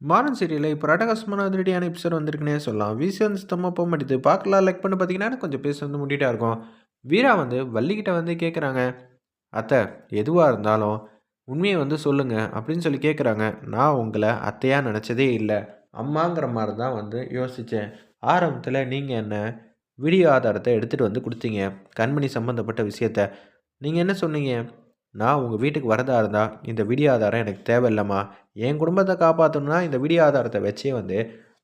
மாறன் சீரியலில் இப்போ அட்டகாசமான அதிரடியான எபிசோட் வந்திருக்குன்னே சொல்லலாம். விசி வந்து சுத்தமாக போக மாட்டேது. பார்க்கலாம் லைக் பண்ணி பார்த்தீங்கன்னா கொஞ்சம் பேச வந்து முடிட்டா இருக்கும். வீரா வந்து வள்ளிக்கிட்ட வந்து கேட்குறாங்க அத்தை எதுவாக இருந்தாலும் உண்மையை வந்து சொல்லுங்கள் அப்படின்னு சொல்லி கேட்குறாங்க நான் உங்களை அத்தையாக நினச்சதே இல்லை. அம்மாங்கிற மாதிரி தான் வந்து யோசித்தேன் ஆரம்பத்தில் நீங்கள் என்ன வீடியோ ஆதாரத்தை எடுத்துகிட்டு வந்து கொடுத்தீங்க. கண்மணி சம்மந்தப்பட்ட விஷயத்த. நீங்கள் என்ன சொன்னீங்க? நான் உங்கள் வீட்டுக்கு வரதா இருந்தால் இந்த வீடியோ ஆதாரம் எனக்கு தேவையில்லம்மா. என் குடும்பத்தை காப்பாற்றணுன்னா இந்த வீடியோ ஆதாரத்தை வச்சே வந்து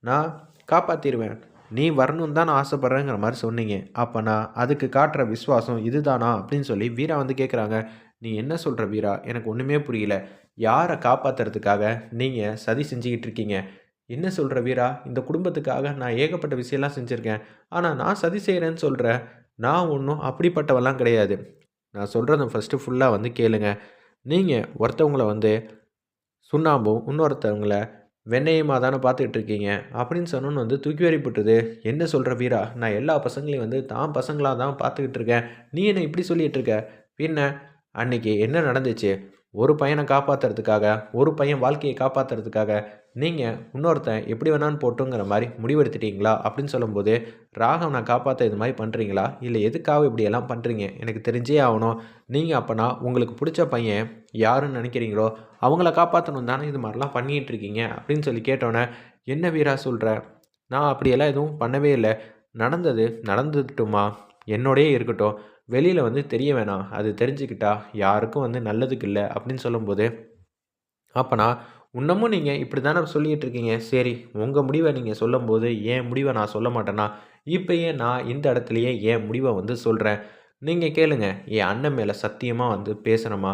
நான் காப்பாற்றிடுவேன் நீ வரணும்னு தான் நான் ஆசைப்பட்றேங்கிற மாதிரி சொன்னீங்க. அப்போ நான் அதுக்கு காட்டுற விஸ்வாசம் இதுதானா அப்படின்னு சொல்லி வீரா வந்து கேட்குறாங்க நீ என்ன சொல்கிற வீரா? எனக்கு ஒன்றுமே புரியல. யாரை காப்பாற்றுறதுக்காக நீங்கள் சதி செஞ்சுக்கிட்டு இருக்கீங்க? என்ன சொல்கிற வீரா? இந்த குடும்பத்துக்காக நான் ஏகப்பட்ட விஷயம்லாம் செஞ்சுருக்கேன். ஆனால் நான் சதி செய்கிறேன்னு சொல்கிறேன் நான் ஒன்றும் அப்படிப்பட்டவெல்லாம் கிடையாது. நான் சொல்கிறத ஃபஸ்ட்டு ஃபுல்லாக வந்து கேளுங்க. நீங்கள் ஒருத்தவங்களை வந்து சுண்ணாம்பும் இன்னொருத்தவங்கள வெண்ணையுமா தானே பார்த்துக்கிட்டு இருக்கீங்க அப்படின்னு சொன்னோன்னு வந்து தூக்கி வரிப்பட்டுது என்ன சொல்கிற வீரா? நான் எல்லா பசங்களையும் வந்து தான் பசங்களாக தான் பார்த்துக்கிட்டு இருக்கேன் நீ என்ன இப்படி சொல்லிகிட்டு இருக்க பின்ன அன்னைக்கு என்ன நடந்துச்சு? ஒரு பையனை காப்பாற்றுறதுக்காக ஒரு பையன் வாழ்க்கையை காப்பாற்றுறதுக்காக நீங்கள் இன்னொருத்தன் எப்படி வேணான்னு போட்டுங்கிற மாதிரி முடிவெடுத்துட்டீங்களா? அப்படின்னு சொல்லும்போது ராகம் நான் காப்பாற்ற இது மாதிரி பண்ணுறீங்களா இல்லை எதுக்காக இப்படியெல்லாம் பண்ணுறீங்க எனக்கு தெரிஞ்சே ஆகணும். நீங்கள் அப்போனா உங்களுக்கு பிடிச்ச பையன் யாருன்னு நினைக்கிறீங்களோ அவங்கள காப்பாற்றணும் தானே இது மாதிரிலாம் பண்ணிகிட்டு இருக்கீங்க அப்படின்னு சொல்லி கேட்டோன்னே என்ன வீரா சொல்கிற நான் அப்படியெல்லாம் எதுவும் பண்ணவே இல்லை. நடந்தது நடந்துட்டுமா? என்னோடயே இருக்கட்டும். வெளியில் வந்து தெரிய வேணாம். அது தெரிஞ்சுக்கிட்டா யாருக்கும் வந்து நல்லதுக்கு இல்லை அப்படின்னு சொல்லும்போது அப்போனா இன்னமும் நீங்கள் இப்படி தானே சொல்லிகிட்டு இருக்கீங்க? சரி உங்கள் முடிவை நீங்கள் சொல்லும்போது ஏன் முடிவை நான் சொல்ல மாட்டேன்னா இப்போயே நான் இந்த இடத்துலையே என் முடிவை வந்து சொல்கிறேன் நீங்கள் கேளுங்க. என் அண்ணன் மேலே சத்தியமாக வந்து பேசணுமா?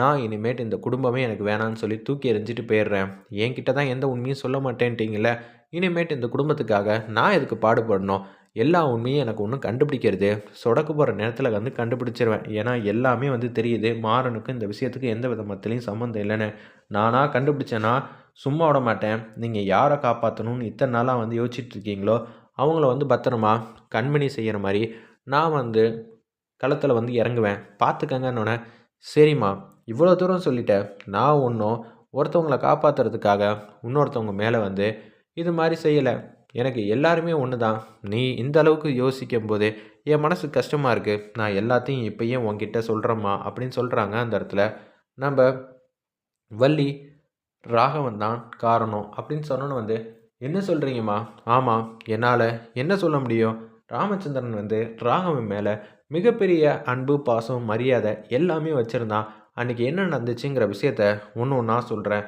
நான் இனிமேட்டு இந்த குடும்பமே எனக்கு வேணான்னு சொல்லி தூக்கி எறிஞ்சிட்டு போயிடுறேன். என்கிட்ட தான் எந்த உண்மையும் சொல்ல மாட்டேன்ட்டீங்களே இனிமேட்டு இந்த குடும்பத்துக்காக நான் எதுக்கு பாடுபடணும்? எல்லா உண்மையும் எனக்கு ஒன்றும் கண்டுபிடிக்கிறது. சொடக்கு போகிற நேரத்தில் வந்து கண்டுபிடிச்சிருவேன். ஏன்னா எல்லாமே வந்து தெரியுது. மாறனுக்கு இந்த விஷயத்துக்கு எந்த விதமத்திலையும் சம்மந்தம் இல்லைன்னு. நானாக கண்டுபிடிச்சேன்னா சும்மா விட மாட்டேன். நீங்கள் யாரை காப்பாற்றணும்னு இத்தனை நாளாக வந்து யோசிச்சுட்டு இருக்கீங்களோ அவங்கள வந்து பத்திரமா கண்மணி செய்கிற மாதிரி நான் வந்து களத்தில் வந்து இறங்குவேன். பார்த்துக்கங்கன்னொன்னே சரிம்மா இவ்வளோ தூரம் சொல்லிட்டேன் நான் ஒன்றும் ஒருத்தவங்களை காப்பாற்றுறதுக்காக இன்னொருத்தவங்க மேலே வந்து இது மாதிரி செய்யலை. எனக்கு எல்லாருமே ஒன்று தான் நீ இந்த அளவுக்கு யோசிக்கும் போது என் மனசு கஷ்டமாக இருக்குது நான் எல்லாத்தையும் இப்போயும் உங்ககிட்ட சொல்கிறேம்மா அப்படின்னு சொல்கிறாங்க அந்த இடத்துல. நம்ம வள்ளி ராகவன் தான் காரணம் அப்படின்னு சொன்னோன்னு வந்து என்ன சொல்கிறீங்கம்மா ஆமாம் என்னால் என்ன சொல்ல முடியும்? ராமச்சந்திரன் வந்து ராகவன் மேலே மிகப்பெரிய அன்பு பாசம் மரியாதை எல்லாமே வச்சுருந்தான். அன்றைக்கி என்ன நடந்துச்சுங்கிற விஷயத்த ஒன்று ஒன்றா சொல்கிறேன்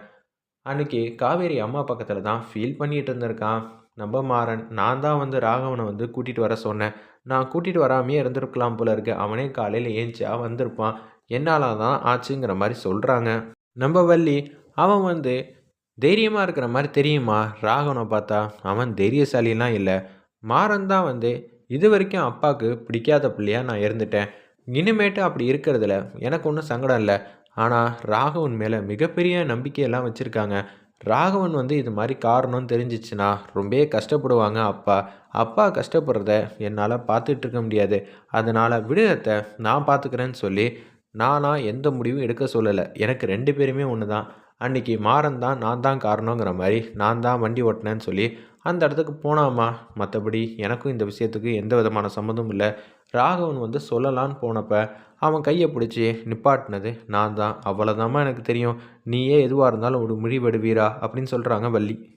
அன்றைக்கி காவேரி அம்மா பக்கத்தில் தான் ஃபீல் பண்ணிகிட்டு இருந்திருக்கான். நம்ம மாறன் நான் தான் வந்து ராகவனை வந்து கூட்டிகிட்டு வர சொன்னேன். நான் கூட்டிகிட்டு வராமையே இருந்திருக்கலாம் போல இருக்கு. அவனே காலையில் ஏஞ்சியா வந்திருப்பான். என்னால் தான் ஆச்சுங்கிற மாதிரி சொல்கிறாங்க நம்ம வள்ளி அவன் வந்து தைரியமாக இருக்கிற மாதிரி தெரியுமா? ராகவனை பார்த்தா அவன் தைரியசாலிலாம் இல்லை. மாறன் தான் வந்து இது வரைக்கும் அப்பாவுக்கு பிடிக்காத பிள்ளையாக நான் இருந்துட்டேன். இனிமேட்டு அப்படி இருக்கிறதுல எனக்கு ஒன்றும் சங்கடம் இல்லை. ஆனால் ராகவன் மேலே மிகப்பெரிய நம்பிக்கையெல்லாம் வச்சுருக்காங்க. ராகவன் வந்து இது மாதிரி காரணம் தெரிஞ்சிச்சுன்னா ரொம்பவே கஷ்டப்படுவாங்க அப்பா. அப்பா கஷ்டப்படுறத என்னால் பார்த்துட்டு இருக்க முடியாது. அதனால் விடுதத்தை நான் பார்த்துக்கிறேன்னு சொல்லி நானாக எந்த முடிவும் எடுக்க சொல்லலை. எனக்கு ரெண்டு பேருமே ஒன்று தான் அன்றைக்கி மாறன் தான் நான் தான் காரணங்கிற மாதிரி நான் தான் வண்டி ஓட்டினேன்னு சொல்லி அந்த இடத்துக்கு போனாமா? மற்றபடி எனக்கும் இந்த விஷயத்துக்கு எந்த விதமான சம்மந்தமும் இல்லை. ராகவன் வந்து சொல்லலான்னு போனப்போ அவன் கையை பிடிச்சி நிப்பாட்டினது நான் தான் அவ்வளோதாம்மா எனக்கு தெரியும். நீயே எதுவாக இருந்தாலும் ஒரு முடிவெடுவீரா? அப்படின்னு சொல்கிறாங்க வள்ளி.